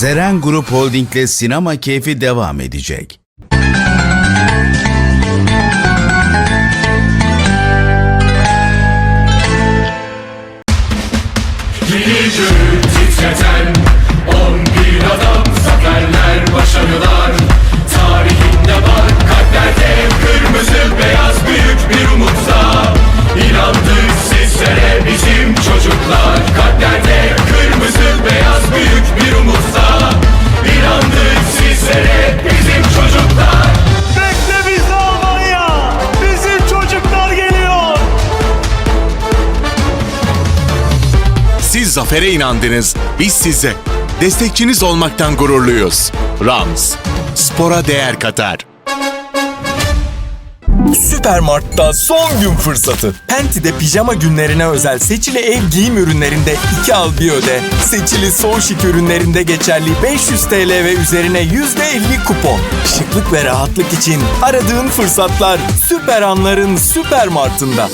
Zeren Grup Holding'le sinema keyfi devam edecek. Zafere inandınız, biz size. Destekçiniz olmaktan gururluyuz. Rams, spora değer katar. Süpermart'ta son gün fırsatı. Penti'de pijama günlerine özel seçili ev giyim ürünlerinde 2 al bir öde. Seçili son şık ürünlerinde geçerli 500 TL ve üzerine %50 kupon. Şıklık ve rahatlık için aradığın fırsatlar süper anların süpermartında.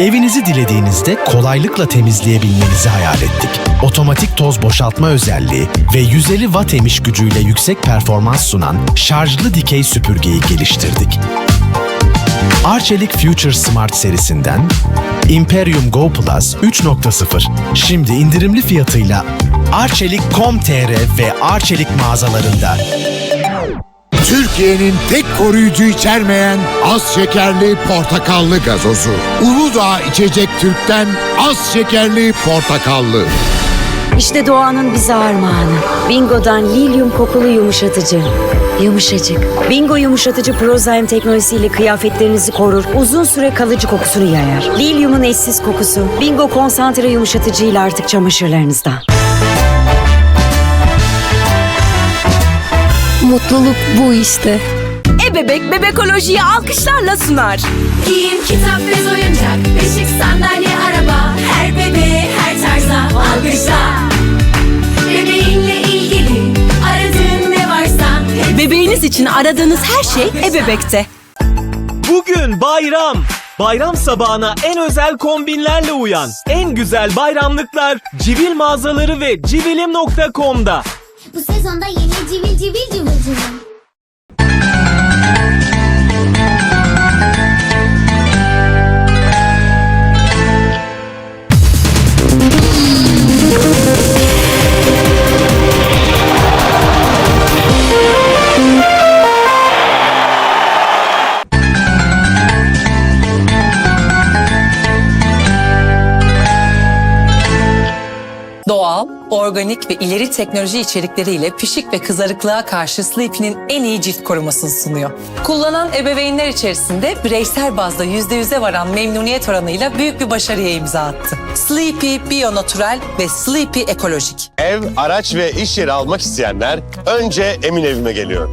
Evinizi dilediğinizde kolaylıkla temizleyebilmenizi hayal ettik. Otomatik toz boşaltma özelliği ve 150 watt emiş gücüyle yüksek performans sunan şarjlı dikey süpürgeyi geliştirdik. Arçelik Future Smart serisinden Imperium Go Plus 3.0 şimdi indirimli fiyatıyla Arçelik.com.tr ve Arçelik mağazalarında. Türkiye'nin tek koruyucu içermeyen az şekerli portakallı gazozu. Uludağ İçecek Türk'ten az şekerli portakallı. İşte doğanın bize armağanı. Bingo'dan lilyum kokulu yumuşatıcı. Yumuşacık. Bingo yumuşatıcı Prozyme teknolojisiyle kıyafetlerinizi korur, uzun süre kalıcı kokusunu yayar. Lilyumun eşsiz kokusu. Bingo konsantre yumuşatıcıyla artık çamaşırlarınızda. Mutluluk bu işte. Ebebek bebekolojiyi alkışlarla sunar. Giyim, kitap, bez, oyuncak, beşik, sandalye, araba. Her bebeğe, her tarza alkışla. Bebeğinle ilgili aradığın ne varsa Bebeğiniz için aradığınız her şey Ebebek'te. Bugün bayram. Bayram sabahına en özel kombinlerle uyan. En güzel bayramlıklar Civil mağazaları ve civilim.com'da. Bu sezonda yeni civil civil cıvıl cıvıl. Organik ve ileri teknoloji içerikleriyle pişik ve kızarıklığa karşı Sleepy'nin en iyi cilt korumasını sunuyor. Kullanan ebeveynler içerisinde bireysel bazda %100'e varan memnuniyet oranıyla büyük bir başarıya imza attı. Sleepy Bio Natural ve Sleepy Ekolojik. Ev, araç ve iş yeri almak isteyenler önce Emin Evim'e geliyor.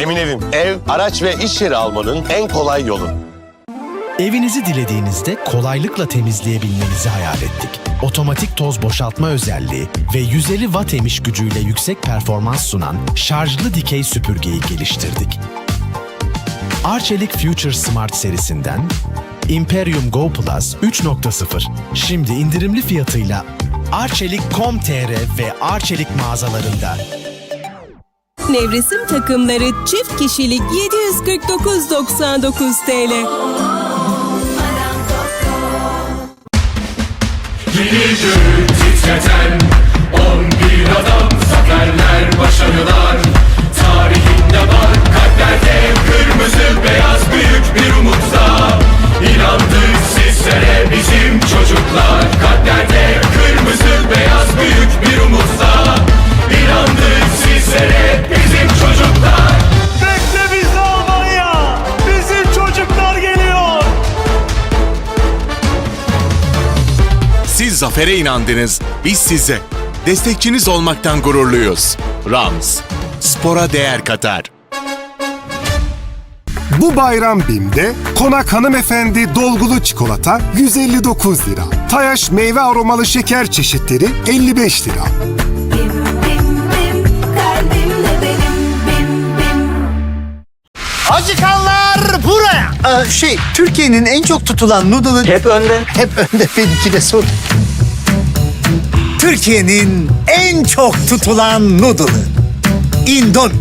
Emin Evim, ev, araç ve iş yeri almanın en kolay yolu. Evinizi dilediğinizde kolaylıkla temizleyebilmenizi hayal ettik. Otomatik toz boşaltma özelliği ve 150 watt emiş gücüyle yüksek performans sunan şarjlı dikey süpürgeyi geliştirdik. Arçelik Future Smart serisinden Imperium Go Plus 3.0 şimdi indirimli fiyatıyla Arçelik.com.tr ve Arçelik mağazalarında. Nevresim takımları çift kişilik 749.99 TL. Gücü titreten 11 adam zaferler başarılar Tarihinde var kalplerde kırmızı beyaz büyük bir umutla İnandık sizlere bizim çocuklar Kalplerde kırmızı beyaz büyük bir zafere inandınız, biz size. Destekçiniz olmaktan gururluyuz. Rams, spora değer katar. Bu bayram BİM'de Konak Hanımefendi dolgulu çikolata 159 lira. Tayaş meyve aromalı şeker çeşitleri 55 lira. Bim bim bim kalbimle benim bim bim. Acıkanlar buraya. şey, Türkiye'nin en çok tutulan noodle'ı hep önde. Hep önde benimki de son. Türkiye'nin en çok tutulan noodle'ı. Indomie.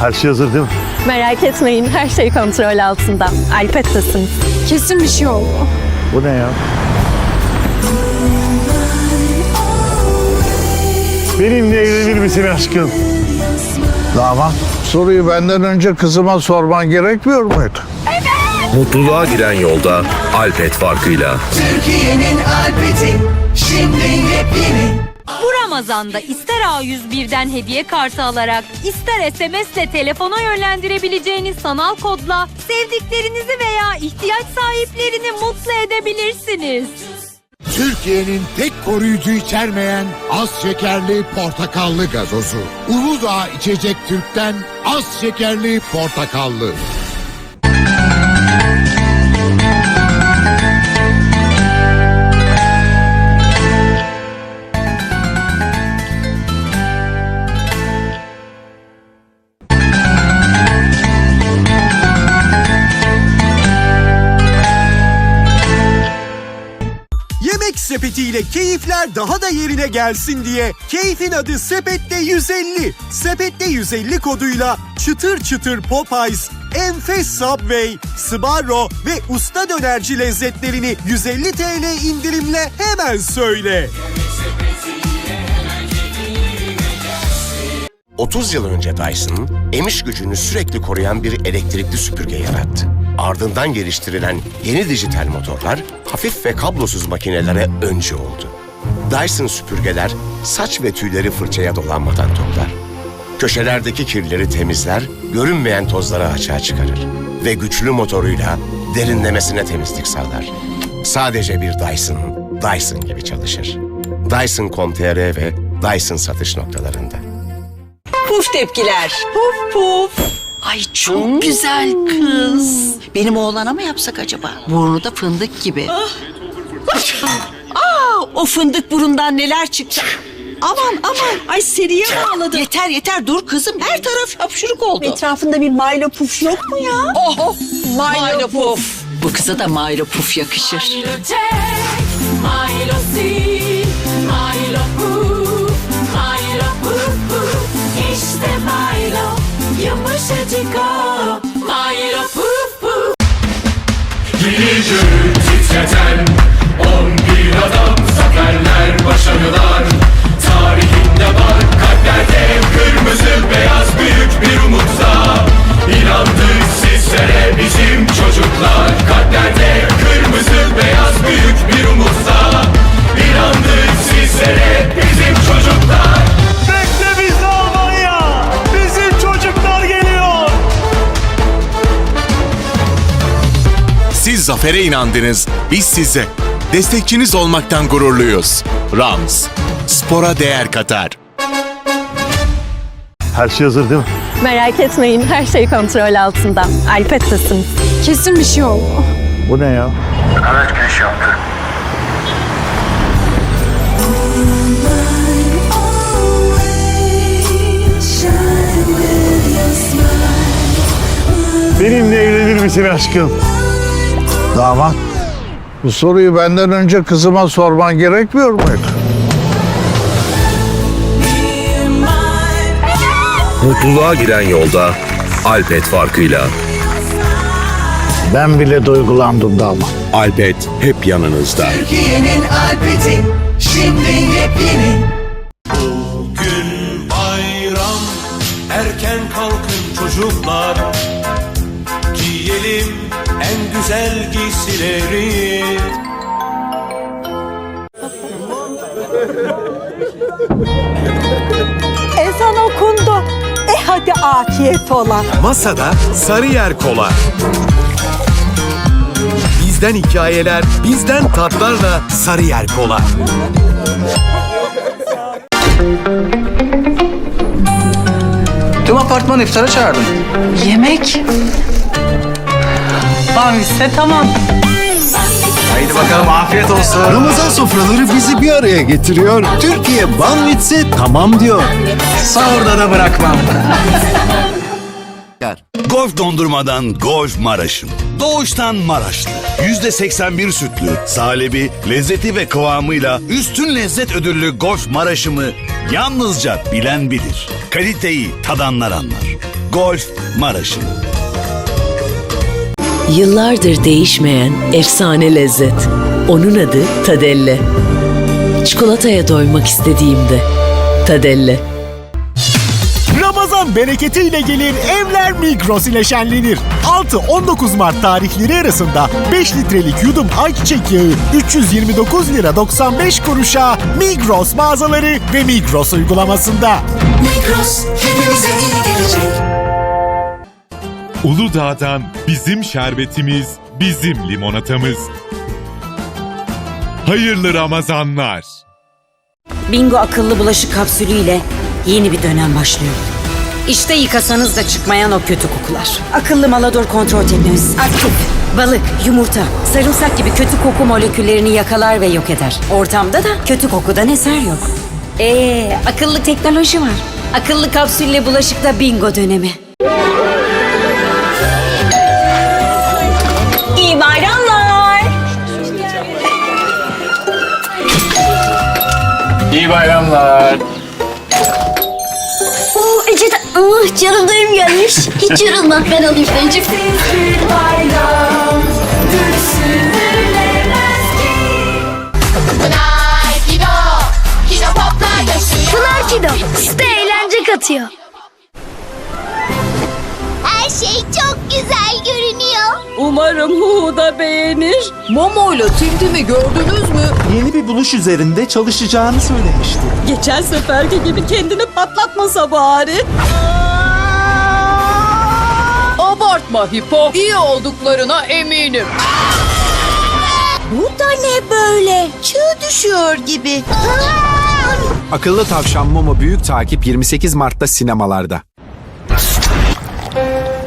Her şey hazır değil mi? Merak etmeyin her şey kontrol altında. Alpet'tesiniz. Kesin bir şey oldu. Bu ne ya? Benimle evlenir misin aşkım? Damat, soruyu benden önce kızıma sorman gerekmiyor muydu? Mutluluğa giden yolda Alpet farkıyla. Türkiye'nin Alpeti şimdi yepyeni Bu Ramazan'da ister A101'den hediye kartı alarak ister SMS ile telefona yönlendirebileceğiniz sanal kodla sevdiklerinizi veya ihtiyaç sahiplerini mutlu edebilirsiniz. Türkiye'nin tek koruyucu içermeyen az şekerli portakallı gazozu. Uludağ İçecek Türk'ten az şekerli portakallı. Keyifler daha da yerine gelsin diye keyfin adı Sepette 150. Sepette 150 koduyla çıtır çıtır Popeyes, enfes Subway, Sbarro ve usta dönerci lezzetlerini 150 TL indirimle hemen söyle. 30 yıl önce Dyson, emiş gücünü sürekli koruyan bir elektrikli süpürge yarattı. Ardından geliştirilen yeni dijital motorlar, hafif ve kablosuz makinelere öncü oldu. Dyson süpürgeler, saç ve tüyleri fırçaya dolanmadan toplar. Köşelerdeki kirleri temizler, görünmeyen tozları açığa çıkarır. Ve güçlü motoruyla derinlemesine temizlik sağlar. Sadece bir Dyson, Dyson gibi çalışır. Dyson.com.tr ve Dyson satış noktalarında. Puf tepkiler. Puf puf. Ay çok güzel kız. Benim oğlana mı yapsak acaba? Burnu da fındık gibi. Aa, o fındık burundan neler çıktı? Aman aman. Ay seriye bağladı. Yeter yeter dur kızım. Her taraf hapşuruk oldu. Etrafında bir Milo Puf yok mu ya? Oh, oh Milo Puf. Bu kıza da Milo Puf yakışır. Milo C Milo Poo Milo Poo Poo İşte Milo Yumuşacık o zafere inandınız, biz size. Destekçiniz olmaktan gururluyuz. Rams, spora değer katar. Her şey hazır değil mi? Merak etmeyin her şey kontrol altında. Alpet'tesiniz. Kesin bir şey oldu. Bu ne ya? Araç giriş yaptı Benimle evlenir misin aşkım? Damat, bu soruyu benden önce kızıma sorman gerekmiyor muydu? Mutluluğa giden yolda Alpet farkıyla. Ben bile duygulandım damat. Alpet hep yanınızda. Türkiye'nin Alpeti şimdi yepyeni Bugün bayram Erken kalkın çocuklar Giyelim en güzel giysileri Ezan okundu. E hadi afiyet ola. Masada Sarıyer Kola. Bizden hikayeler, bizden tatlarla Sarıyer Kola. Tüm apartmanı iftara çağırdım. Yemek. Banviste tamam. Haydi bakalım afiyet olsun. Ramazan sofraları bizi bir araya getiriyor. Türkiye Banvitse tamam diyor. Sahurda da bırakmam. Golf dondurmadan Golf Maraş'ın. Doğuştan Maraşlı. %81 sütlü, salebi, lezzeti ve kıvamıyla üstün lezzet ödüllü Golf Maraş'ımı yalnızca bilen bilir. Kaliteyi tadanlar anlar. Golf Maraş'ım. Yıllardır değişmeyen efsane lezzet. Onun adı Tadelle. Çikolataya doymak istediğimde Tadelle. Ramazan bereketiyle gelir, evler Migros ile şenlenir. 6-19 Mart tarihleri arasında 5 litrelik yudum ayçiçek yağı 329 lira 95 kuruşa Migros mağazaları ve Migros uygulamasında. Migros hepimize iyi gelecek. Uludağ'dan bizim şerbetimiz, bizim limonatamız. Hayırlı Ramazanlar. Bingo akıllı bulaşık kapsülüyle yeni bir dönem başlıyor. İşte yıkasanız da çıkmayan o kötü kokular. Akıllı malador kontrol teknolojisi. Aktif. Balık, yumurta, sarımsak gibi kötü koku moleküllerini yakalar ve yok eder. Ortamda da kötü kokudan eser yok. Ee, akıllı teknoloji var. Akıllı kapsülle bulaşıkta bingo dönemi. İyi bayramlar. Oo Ece de ah, canım dayım gelmiş. Hiç yorulma ben alayım ki. Pınar Kido, Kido Pop'la yaşıyor. Pınar Kido, size eğlence katıyor. Her şey çok güzel görünüyor. Umarım Hu da beğenir. Momo ile Tintim'i gördünüz mü? Yeni bir buluş üzerinde çalışacağını söylemişti. Geçen seferki gibi kendini patlatmasa bari. Abartma Hipo. İyi olduklarına eminim. Bu da ne böyle? Çığ düşüyor gibi. Akıllı Tavşan Momo Büyük Takip 28 Mart'ta sinemalarda.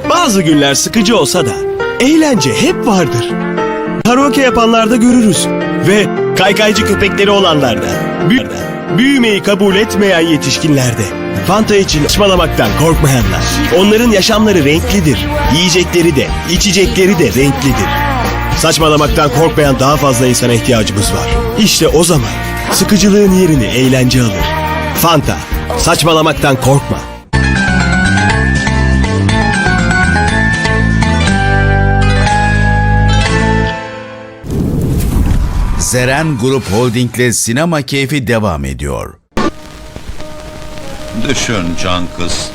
Bazı günler sıkıcı olsa da eğlence hep vardır. Karaoke yapanlarda görürüz ve kaykaycı köpekleri olanlarda, büyü- büyümeyi kabul etmeyen yetişkinlerde, Fanta için saçmalamaktan korkmayanlar. Onların yaşamları renklidir. Yiyecekleri de, içecekleri de renklidir. Saçmalamaktan korkmayan daha fazla insana ihtiyacımız var. İşte o zaman sıkıcılığın yerini eğlence alır. Fanta, saçmalamaktan korkma. Zeren Grup Holding'le sinema keyfi devam ediyor. Düşün can kız.